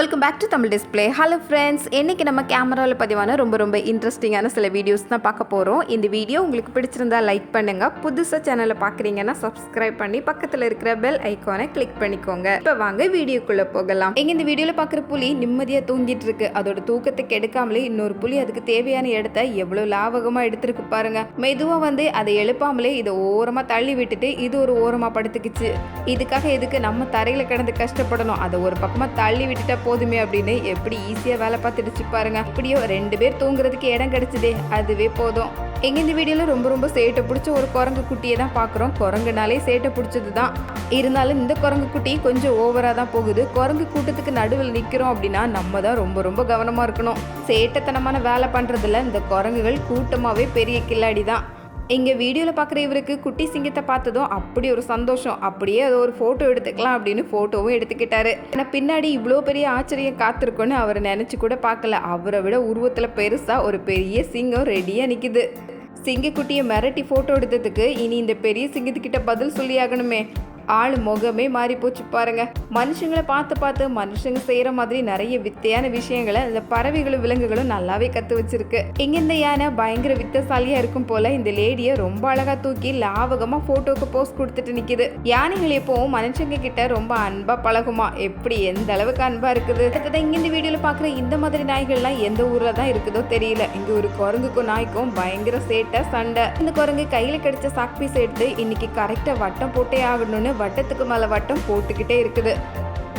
Welcome back to Tamil display hello friends இன்றைக்கி நம்ம கேமராவில் பதிவான ரொம்ப ரொம்ப இன்ட்ரெஸ்டிங்கான சில வீடியோஸ் தான் பார்க்க போகிறோம் இந்த வீடியோ உங்களுக்கு பிடிச்சிருந்தா லைக் பண்ணுங்கள் புதுசாக சேனலை பார்க்குறீங்கன்னா சப்ஸ்கிரைப் பண்ணி பக்கத்தில் இருக்கிற பெல் ஐக்கானை கிளிக் பண்ணிக்கோங்க. இப்போ வாங்க வீடியோக்குள்ளே போகலாம். எங்கள் இந்த வீடியோவில் பார்க்குற புலி நிம்மதியாக தூங்கிட்டு இருக்கு. அதோட தூக்கத்தை கெடுக்காமலே இன்னொரு புலி அதுக்கு தேவையான இடத்த எவ்வளோ லாபகமாக எடுத்துருக்கு பாருங்க. மெதுவாக வந்து அதை எழுப்பாமலே இதை ஓரமாக தள்ளி விட்டுட்டு இது ஒரு ஓரமாக படுத்துக்கிச்சு. இதுக்காக எதுக்கு நம்ம தரையில் கிடந்து கஷ்டப்படணும். அதை ஒரு பக்கமாக தள்ளி விட்டுட்டா போதுமே அப்படின்னு எப்படி ஈஸியாக வேலை பார்த்துடுச்சு பாருங்க. அப்படியோ ரெண்டு பேர் தூங்குறதுக்கு இடம் கிடைச்சதே. அதுவே போதும். எங்க இந்த வீடியோவில் ரொம்ப ரொம்ப சேட்டை பிடிச்ச ஒரு குரங்கு குட்டியை தான் பார்க்குறோம். குரங்குனாலே சேட்டை பிடிச்சது தான். இருந்தாலும் இந்த குரங்கு குட்டி கொஞ்சம் ஓவராக தான் போகுது. குரங்கு கூட்டத்துக்கு நடுவில் நிற்கிறோம் அப்படின்னா நம்ம தான் ரொம்ப ரொம்ப கவனமாக இருக்கணும். சேட்டத்தனமான வேலை பண்ணுறதுல இந்த குரங்குகள் கூட்டமாகவே பெரிய கில்லாடி தான். இங்கே வீடியோவில் பார்க்குற இவருக்கு குட்டி சிங்கத்தை பார்த்ததும் அப்படி ஒரு சந்தோஷம். அப்படியே அதை ஒரு ஃபோட்டோ எடுத்துக்கலாம் அப்படின்னு ஃபோட்டோவும் எடுத்துக்கிட்டாரு. ஆனால் பின்னாடி இவ்வளோ பெரிய ஆச்சரியம் காத்திருக்குன்னு அவர் நினச்சி கூட பார்க்கல. அவரை விட உருவத்தில் பெருசாக ஒரு பெரிய சிங்கம் ரெடியாக நிற்கிது சிங்கக்குட்டியை மிரட்டி ஃபோட்டோ எடுத்ததுக்கு இனி இந்த பெரிய சிங்கத்துக்கிட்ட பதில் சொல்லியாகணுமே. ஆள் முகமே மாறி போச்சு பாருங்க. மனுஷங்களை பார்த்து பார்த்து மனுஷங்க செய்யற மாதிரி நிறைய வித்தையான விஷயங்களை இந்த பறவைகளும் விலங்குகளும் நல்லாவே கத்து வச்சிருக்கு. இங்க இந்த யானை பயங்கர வித்தசாலியா இருக்கும் போல இந்த லேடிய ரொம்ப அழகா தூக்கி லாவகமா போட்டோக்கு போஸ்ட் கொடுத்துட்டு நிக்குது. யானைகள் எப்பவும் மனுஷங்க கிட்ட ரொம்ப அன்பா பழகுமா? எப்படி எந்த அளவுக்கு அன்பா இருக்குது? அடுத்தது இங்க இந்த வீடியோல பாக்குற இந்த மாதிரி நாய்கள்லாம் எந்த ஊர்ல தான் இருக்குதோ தெரியல. இங்க ஒரு குரங்குக்கும் நாய்க்கும் பயங்கர சேட்டை சண்டை. இந்த குரங்கு கையில கிடைச்ச சாக்பீஸ் எடுத்து இன்னைக்கு கரெக்டா வட்டம் போட்டே ஆகணும்னு வட்டத்துக்கு மேலே வட்டம் போட்டுக்கிட்டே இருக்குது.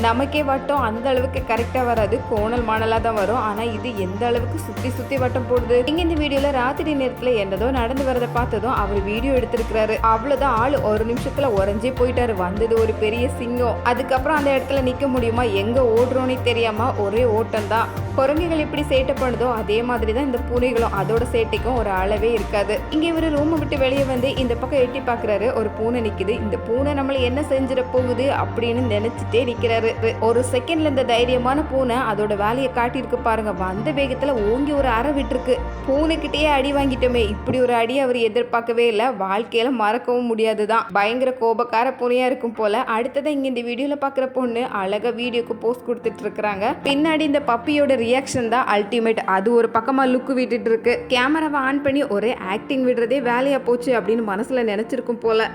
நமக்கே வட்டம் அந்த அளவுக்கு கரெக்டாக வராது. கோணல் மாணலாக தான் வரும். ஆனால் இது எந்த அளவுக்கு சுற்றி சுற்றி வட்டம் போடுது? இங்கே இந்த வீடியோவில் ராத்திரி நேரத்தில் என்னதோ நடந்து வரதை பார்த்ததும் அவர் வீடியோ எடுத்திருக்கிறாரு. அவ்வளோதான் ஆள் ஒரு நிமிஷத்தில் உறைஞ்சே போயிட்டாரு. வந்தது ஒரு பெரிய சிங்கம். அதுக்கப்புறம் அந்த இடத்துல நிற்க முடியுமா? எங்கே ஓடுறோன்னே தெரியாமல் ஒரே ஓட்டம் தான். குரங்குகள் எப்படி சேட்டை பண்ணுதோ அதே மாதிரி தான் இந்த பூனைகளும். அதோட சேட்டைக்கும் ஒரு அளவே இருக்காது. இங்கே இவர் ரூமை விட்டு வெளியே வந்து இந்த பக்கம் எட்டி பார்க்குறாரு. ஒரு பூனை நிற்குது இந்த பூனை நம்மளை என்ன செஞ்சிட போகுது அப்படின்னு நினச்சிட்டே நிற்கிறாரு ஒரு செகண்டில் இந்த தைரியமான பூனை அதோட வேலையை காட்டியிருக்கு பாருங்க. வந்த வேகத்தில் ஓங்கி ஒரு அறை விட்டுருக்கு. பூனைக்கிட்டேயே அடி வாங்கிட்டோமே. இப்படி ஒரு அடி அவர் எதிர்பார்க்கவே இல்லை. வாழ்க்கையில் மறக்கவும் முடியாது தான் பயங்கர கோபக்கார பூனையாக இருக்கும் போல. அடுத்ததான் இங்கே இந்த வீடியோவில் பார்க்குற பொண்ணு அழகாக வீடியோக்கு போஸ்ட் கொடுத்துட்டு இருக்கிறாங்க. பின்னாடி இந்த பப்பியோட ரியாக்ஷன் தான் அல்டிமேட் அது ஒரு பக்கமாக லுக் விட்டுட்டு இருக்கு. கேமராவை ஆன் பண்ணி ஒரே ஆக்டிங் விடுறதே வேலையாக போச்சு அப்படின்னு மனசில் நினச்சிருக்கும் போல.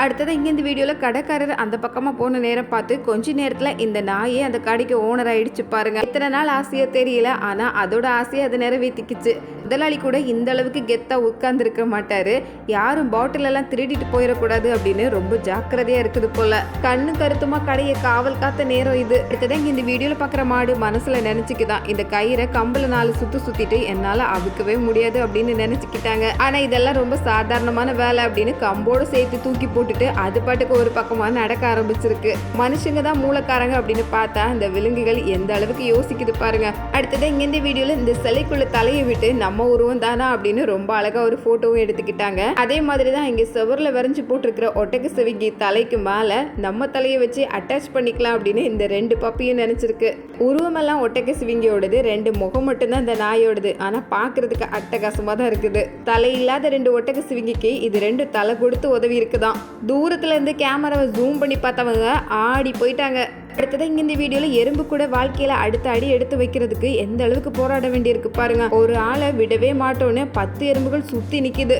அடுத்ததாக இங்கே இந்த வீடியோவில் கடைக்காரர் அந்த பக்கமாக போன நேரம் பார்த்து கொஞ்ச நேரத்தில் இந்த நாயே அந்த கடைக்கு ஓனர் ஆயிடுச்சு பாருங்க. இத்தனை நாள் ஆசையாக தெரியல. ஆனால் அதோட ஆசையை அது நிறைவேற்றிக்கிச்சு முதலாளி கூட இந்த அளவுக்கு கெத்தாக உட்கார்ந்துருக்க மாட்டார். யாரும் பாட்டிலெல்லாம் திருடிட்டு போயிடக்கூடாது அப்படின்னு ரொம்ப ஜாக்கிரதையாக இருக்குது போல. கண்ணு கருத்துமா கடையை காவல் காத்த நேரம் இது. அடுத்ததாக இங்கே இந்த வீடியோவில் பார்க்குற மாடு மனசில் நினச்சிக்குதான் இந்த கயிறை கம்பில் நாலு சுற்றி சுற்றிட்டு என்னால் அவுக்கவே முடியாது அப்படின்னு நினச்சிக்கிட்டாங்க. ஆனால் இதெல்லாம் ரொம்ப சாதாரணமான வேலை அப்படின்னு கம்போடு சேர்த்து தூக்கி போ போட்டுட்டு அது பாட்டுக்கு ஒரு பக்கமாக நடக்க ஆரம்பிச்சிருக்கு. மனுஷங்க தான் மூலக்காரங்க அப்படின்னு பார்த்தா அந்த விலங்குகள் எந்த அளவுக்கு யோசிக்குது பாருங்க. அடுத்தது இங்க இந்த வீடியோல இந்த சிலைக்குள்ள தலையை விட்டு நம்ம உருவம் தானா அப்படின்னு ரொம்ப அழகா ஒரு போட்டோவும் எடுத்துக்கிட்டாங்க. அதே மாதிரி தான் இங்க சுவரில் வரைஞ்சு போட்டிருக்கிற ஒட்டக்கு சிவிங்கி தலைக்கு மேல நம்ம தலையை வச்சு அட்டாச் பண்ணிக்கலாம் அப்படின்னு இந்த ரெண்டு பப்பியும் நினைச்சிருக்கு. உருவமெல்லாம் ஒட்டக்க சிவிங்கியோடது ரெண்டு முகம் மட்டும்தான் இந்த நாயோடது. ஆனா பாக்குறதுக்கு அட்டகாசமா தான் இருக்குது. தலை இல்லாத ரெண்டு ஒட்டக்க சிவிங்கிக்கு இது ரெண்டு தலை கொடுத்து உதவி இருக்குதான் தூரத்துலேருந்து கேமராவை ஜூம் பண்ணி பார்த்தவங்க ஆடி போயிட்டாங்க. அடுத்ததான் இங்கே இந்த வீடியோவில் எறும்பு கூட வாழ்க்கையில் அடுத்த அடி எடுத்து வைக்கிறதுக்கு எந்த அளவுக்கு போராட வேண்டியிருக்கு பாருங்க. ஒரு ஆளை விடவே மாட்டோன்னு பத்து எறும்புகள் சுற்றி நிற்கிது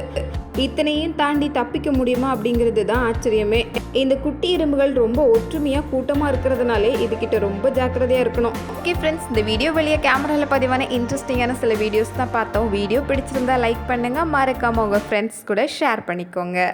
இத்தனையும் தாண்டி தப்பிக்க முடியுமா அப்படிங்கிறது தான் ஆச்சரியமே. இந்த குட்டி எறும்புகள் ரொம்ப ஒற்றுமையாக கூட்டமாக இருக்கிறதுனாலே இதுகிட்ட ரொம்ப ஜாக்கிரதையாக இருக்கணும். ஓகே ஃப்ரெண்ட்ஸ் இந்த வீடியோ வழியாக கேமராவில் பதிவான இன்ட்ரெஸ்டிங்கான சில வீடியோஸ் தான் பார்த்தோம். வீடியோ பிடிச்சிருந்தா லைக் பண்ணுங்கள் மறக்காமல் உங்கள் ஃப்ரெண்ட்ஸ் கூட ஷேர் பண்ணிக்கோங்க.